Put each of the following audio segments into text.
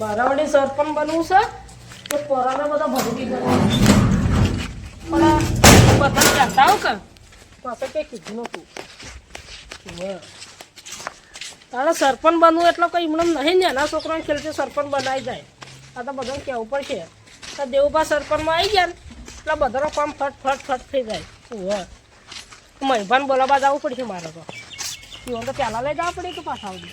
મારા વડે સરપંચ બનવું છે, તો પોરાને બધા ભરી દીધા પણ કહેતા હો કે પાસે કંઈ કીધું નહોતું. તારે સરપંચ બનવું એટલે કંઈ હમણાં નહીં ને એના છોકરાને ખેલતે સરપંચ બનાવી જાય. આ તો બધાને કહેવું પડશે. તો દેવુભા સરપંચમાં આવી ગયા ને, એટલે બધાનો કામ ફટ ફટ ફટ થઈ જાય. ઉવ્વ. મહેમાન બોલાવવા જવું પડશે મારે તો. તો પહેલાં લઈ જવા પડે કે પાછા આવજો?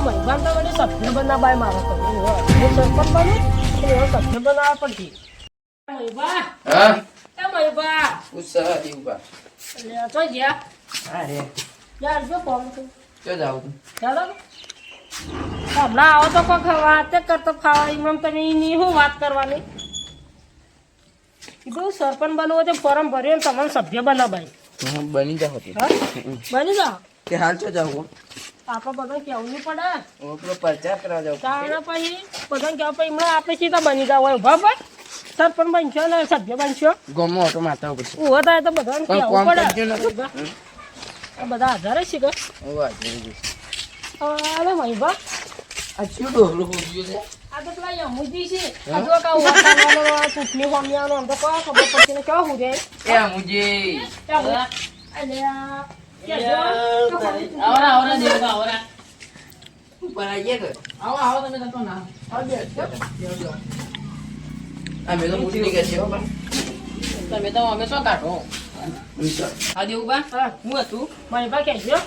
આ મહેમાન તો વળી સભ્ય બનાવાય મારે તો હું સરપંચ બનું એવો સભ્ય બનાવવા પડશે. મહેબા હા? એ મહેબા ઉત્સાહ દેવું એટલે તો ગયા. અરે યાર જો ફોન તો ચો જાવ તું ચાલો. હમણાં આવો તો કોઈક વાત કરતો ખાવા. એમ તમે એની શું વાત કરવાની. કીધું સરપંચ બનવું છે ફોર્મ ભર્યો ને તમને સભ્ય બનાવાય. બની જાવ બની જાઓ. કે હાલ ચો જાવ આપણે બધાને કેવું નહીં પડે કરવા જાવ. પછી બધાને કહેવા પછી એમણે આપે સીધા બની જાવ હોય. ઊભા પર સરપંચ બનશો ને સભ્ય બનશો? ગમો ઓટો મારતા ઉપર. ઊભો થાય તો બધાને પડે. બધા આધારે છે કે? અરે મહીબા આ શું ડોહલું ખોદ્યું છે? આ તો પેલા યમુજી છે. આ જો કાં ઊભા કરવાનો આ ચૂંટણી હોમિયાનો આમ તો કોઈ ખબર પડશે ને? કેવા અલ્યા. આવરા આવરા દેવ આવરા ઉપર આવીએ કે આવો આવો તમે તો ના અમે તો મૂડી કે છે હો તમે તો અમે શું કાઢો આ દેવબા હા. હું હતું? મહીબા કહેજો એ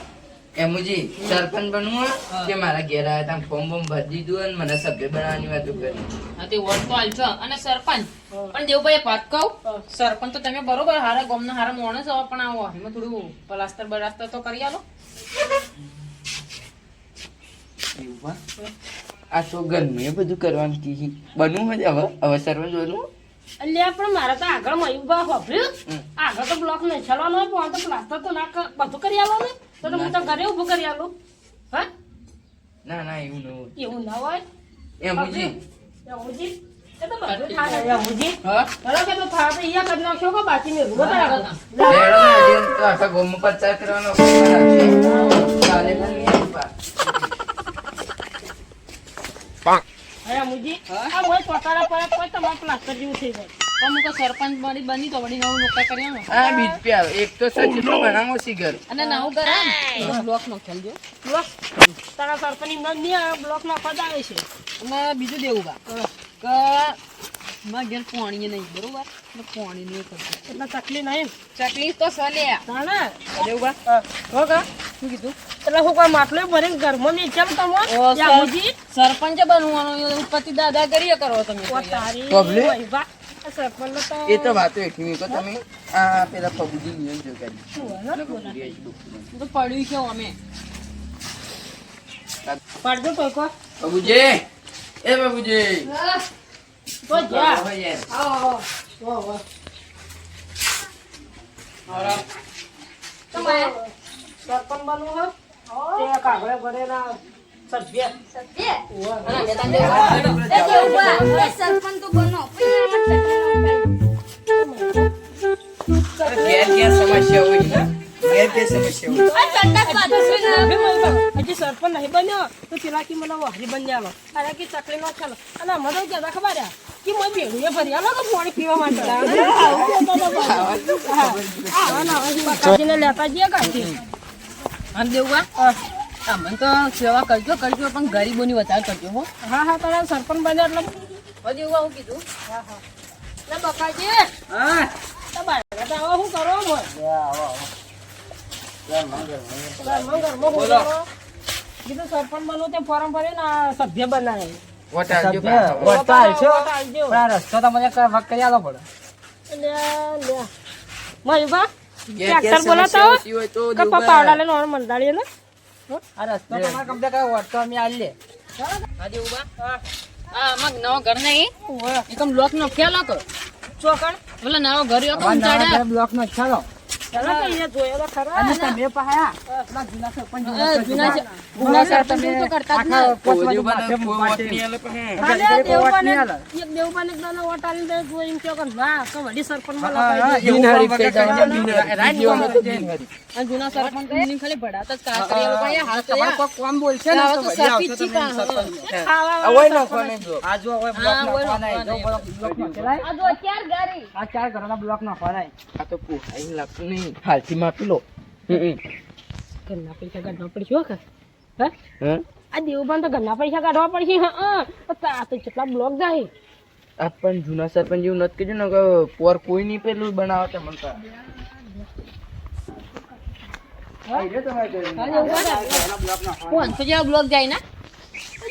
મુજી સરપંચ બનવું કે મારા ઘેર આવ્યા તા ફોર્મ બોમ ભરી દીધું અને મને સભ્ય બનાવવાની વાતો કરી. હા તે વોટ તો આલજો. અને સરપંચ પણ દેવભાઈ એક વાત કહું. સરપંચ તો તમે બરોબર હારા ગામના હારા મોણસ છો પણ આવો એમાં થોડું પલાસ્તર બરાસ્તર તો કરી આલો. આ તો ગરમી બધું કરવાનું કી બનવું હોય હવે હવે સરપંચ બનવું? અલ્યા પણ મારે તો આગળ મહીબા વાપર્યું. આગળ તો બ્લોક નહીં ચલાવવાનો હોય પણ તો પ્લાસ્ટર તો ના બધું કરી આલો ને. તો તો હું તો ઘરે ઊભું કરી આલું. હા? ના ના એવું ન હોય. એવું ના હોય? એ મુજી એ તો બધું થાય. યમુજી હા? બરાબર તો તો અહીંયા કરી નાખ્યો કે બાકી મેં રૂબો લેડો ને તો આખા કરવાનો મુજી આ મોય પોતાના પર કોઈ તમારે પ્લાસ્ટર જેવું થઈ જાય. પણ સરપંચ બની બની તો વળી નવું નોકરા કરી આ બીજ પ્યાર. એક તો સચ બનાવો શીખર અને નવું કરે બ્લોક નો ખેલ બ્લોક. તારા સરપંચ નામ નહીં આવે બ્લોક નાખવા જ છે. અને બીજું દેવું બા. કે મારા ઘેર પાણી નહીં બરોબર? પાણી નહીં કરતું એટલે તકલીફ નહીં. ચકલી તો સલે તાણે. દેવું બા. હો. કા શું કીધું? એટલે હું કોઈ માટલો ભરીને ઘરમાં નહીં ચાલ તમે. સરપંચ બનવાનું પતિ ઉત્પત્તિ દાદા કરીએ કરો તમે તારી એ તો વાતો એકલી કો તમે આ પેલા પગુજી નિયમ જો કરી. તો પડ્યું છે અમે. પડજો કોકો પબુજી એ પબુજી તો જા. આવો આવો. વાહ તમારે? સરપંચ બનવું કાગળે ભરેલા સભ્ય ઓવા. અને અમે તમને ઘેર ઘેર સમસ્યા હોય ને ઘેર ઘેર સમસ્યા હોય હજી સરપંચ નહીં બન્યો તો પેલા કી મને વહરી બની આલો અરે કે ચકલી નો ચાલો અને અમે તો ખબર કે મને ભેડું એ ભરી આલો તો પાણી પીવા માટે આવું કહેતા હતા પાછું. હા, હા, ના, હવે કાકીને લેતા જઈએ કાઢી આમ દેવું અમને તો સેવા કરજો કરજો પણ ગરીબોની વધારે કરજો હો. હા હા તારા સરપંચ બન્યા એટલે હજી એવું આવું કીધું. હા હા. લે બકાજી હા. તો બાયડા તો આવા શું કરો ઘરમાં શું કીધું સરપંચ બનવું તે ફોર્મ ભરીને સભ્ય બનાવે. તો રસ્તો તમને કરી આલો પડે. મયુભા બોલાતા હોય તો કે દેવું પપ્પા બા. ઓડાલે નો મંડાળીએ ને આ રસ્તો તમારે કમ્પ્લીટ કરો વોટ અમે આલી લે દેવું આ અમાર નવો ઘર નહીં એકમ લોક નો ખ્યાલ હતો? ચોકણ બોલે નવો ઘર યો કોમ અમારા ચાડે લોકો ને હવે ચાર ગાડી. આ ઘરના બ્લોક નાખવાના આ તો પોહાઈ લાગતું નહીં. હાલથી માપી લો. ઘરના પૈસા કાઢવા પડશે હો કે? હે? હે? આ દેવભાન તો ઘરના પૈસા કાઢવા પડશે હા હા. તો આ તો કેટલા બ્લોક જાય આ પણ જૂના સરપંચ એવું નથી કીધું ને કે પોર કોઈ નહીં પેલું બનાવતા મને તો. પાંચસો જેવા બ્લોક જાય ને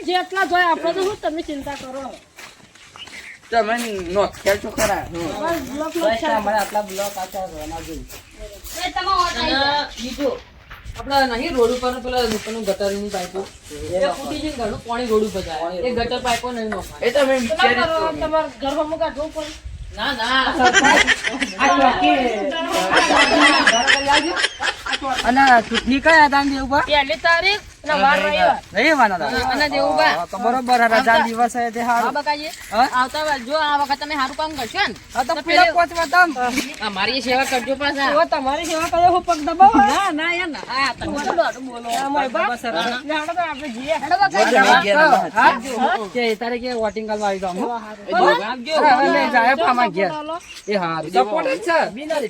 જેટલા જોયા આપણે તો શું તમે ચિંતા કરો તમે નોખ્યા છો ખરા આટલા બ્લોક આચાર. અને બીજું આપણા નહીં રોડ ઉપર પેલા દુકાનનું ગટરની પાઇપો. એ ફૂટી જઈને ઘરનું પાણી રોડ ઉપર જાય. એ ગટર પાઇપો નહીં નોખા એ તો તમારે વિચારી કરો, જ તમારે ઘર હમું કાઢવું પડે. ના ના. આ ચોકી. અને ચૂંટણી કયા હતા ઉપર? પહેલી તારીખ રવિવારના હતા. અને તો બરોબર રજા દિવસ છે તે હા બકાજી. આવતા જો આ વખત તમે સારું કામ કરશો ને. તો તો પેલા પેલે- તમ. અમારી સેવા કરજો પાછા. તમારી સેવા કરે હું પગ દબાવો. ના ના યાર ના. આ તમે બોલો. અમારી બસ સરસ. તો આપણે જઈએ. હા? કે વોટિંગ કરવા આવી જાઉં હું. હા, હવે લઈ જાય પામા ઘેર. એ હારું. Support જ છે. બિના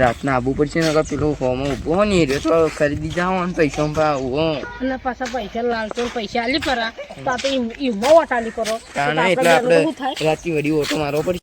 રાતના આબુ પડશે ને કે પેલું ફોર્મ ઊભો હોય ને તો ખરીદી જાઓ ને પૈસા ભાવ અને પાછા પૈસા લાલચો પૈસા આલી પરા. તો આપણે ઈમો વટાલી કરો કારણ એટલે આપણે રાતી વડી ઓટો મારવો પડશે.